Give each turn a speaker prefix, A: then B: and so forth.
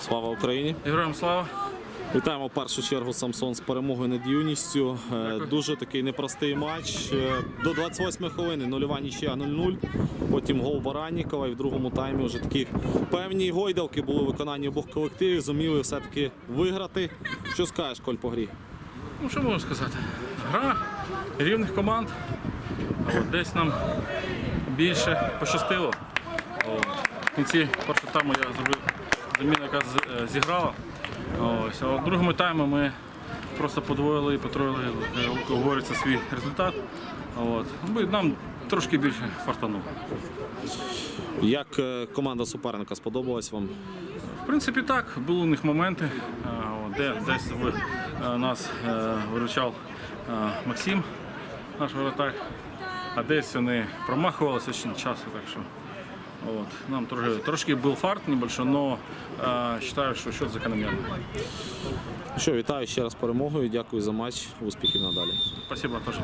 A: Слава Україні!
B: Героям слава.
A: Вітаємо в першу чергу Самсон з перемогою над юністю. Е, Дуже такий непростий матч. Е, До 28 хвилини нульова нічия 0-0. Потім гол Баранікова. І в другому таймі вже такі певні гойдалки були в виконанні обох колективів. Зуміли все-таки виграти. Що скажеш, Коль, по грі?
B: Ну що можу сказати? Гра рівних команд. От, десь нам більше пощастило. В кінці першого тайму я зробив заміну, яка е, зіграла. Ось. А в другому таймі ми просто подвоїли і потроїли, як говориться, свій результат. От. Нам трошки більше фартануло.
A: Як е, команда суперника сподобалась вам?
B: В принципі, так, були у них моменти, де десь нас е, виручав Максим, наш воротар, а десь вони промахувалися ще часу. Так що, от, нам трошки, трошки був фарт небольшой, но э, вважаю, що счет закономерный.
A: Ну Що, вітаю ще раз з перемогою. Дякую за матч. Успіхів надалі.
B: Спасибо теж.